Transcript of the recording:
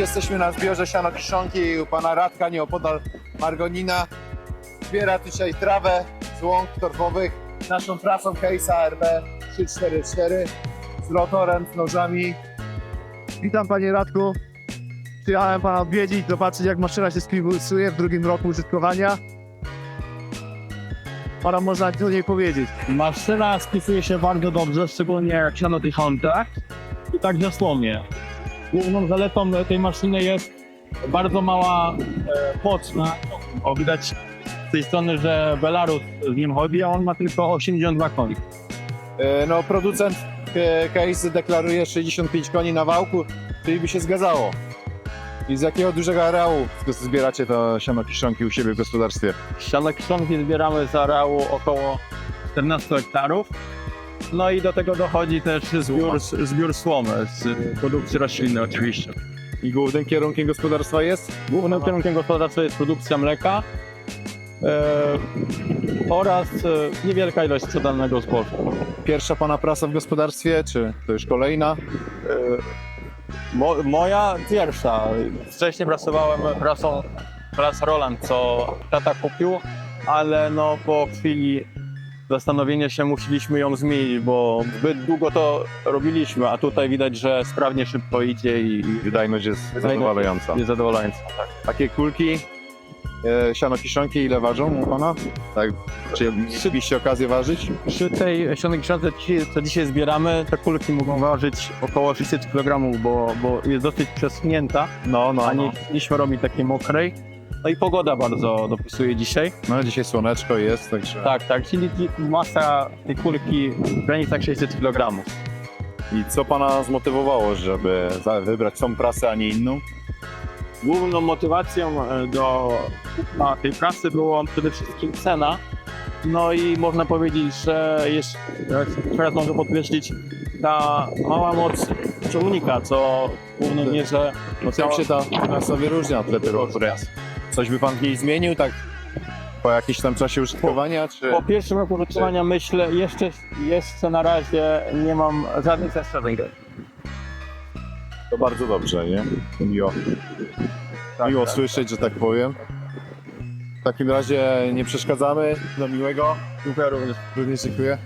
jesteśmy na zbiorze siano kiszonki u pana Radka nieopodal Margonina. Zbiera dzisiaj trawę z łąk torfowych naszą prasą Case'a RB 344 z rotorem, z nożami. Witam panie Radku. Przyjechałem pana odwiedzić, zobaczyć jak maszyna się sprawuje w drugim roku użytkowania. Pana można o niej powiedzieć. Maszyna spisuje się bardzo dobrze, szczególnie jak się na tych i także słomie. Główną zaletą tej maszyny jest bardzo mała e, płocna. O, widać z tej strony, że Belarus z nim chodzi, a on ma tylko 82 koni. E, No, producent e, Case deklaruje 65 koni na wałku, czyli by się zgadzało. I z jakiego dużego areału zbieracie to siano kiszonki u siebie w gospodarstwie? Siano kiszonki zbieramy z areału około 14 hektarów. No i do tego dochodzi też zbiór, zbiór słomy z produkcji roślinnej oczywiście. I głównym kierunkiem gospodarstwa jest? Głównym kierunkiem gospodarczym jest produkcja mleka e, oraz e, niewielka ilość sprzedalnego zboża. Pierwsza pana prasa w gospodarstwie, czy to już kolejna? Mo, moja pierwsza. Wcześniej pracowałem prasą Roland, co tata kupił, ale no po chwili zastanowienia się musieliśmy ją zmienić, bo zbyt długo to robiliśmy, a tutaj widać, że sprawnie szybko idzie i, Wydajność jest zadowalająca. jest. Tak. Takie kulki, e, siano kiszonki, ile ważą u pana? Tak, czy mieliście okazję ważyć? Przy tej sionej książce, co dzisiaj zbieramy, te kulki mogą ważyć około 600 kg, bo, bo jest dosyć przeschnięta, No, no, a nie no. chcieliśmy robić takiej mokrej. No i pogoda bardzo dopisuje dzisiaj. No, dzisiaj słoneczko jest, także... Tak, tak, czyli masa tej kulki w granicach 600 kg. I co pana zmotywowało, żeby wybrać tą prasę, a nie inną? Główną motywacją e, do kupna tej prasy było przede wszystkim cena. No i można powiedzieć, że jeszcze teraz mogę podkreślić ta mała moc ciągnika, co w głównym mierze No czym się ta prasa wyróżnia od tego, które jest? Coś by pan w niej zmienił, tak po jakimś tam czasie użytkowania, czy... Po pierwszym roku użytkowania myślę, jeszcze, jeszcze na razie nie mam żadnych zastrzeżeń. To bardzo dobrze, nie? Miło, miło słyszeć, że tak powiem. W takim razie nie przeszkadzamy. Do miłego. Również. Również dziękuję.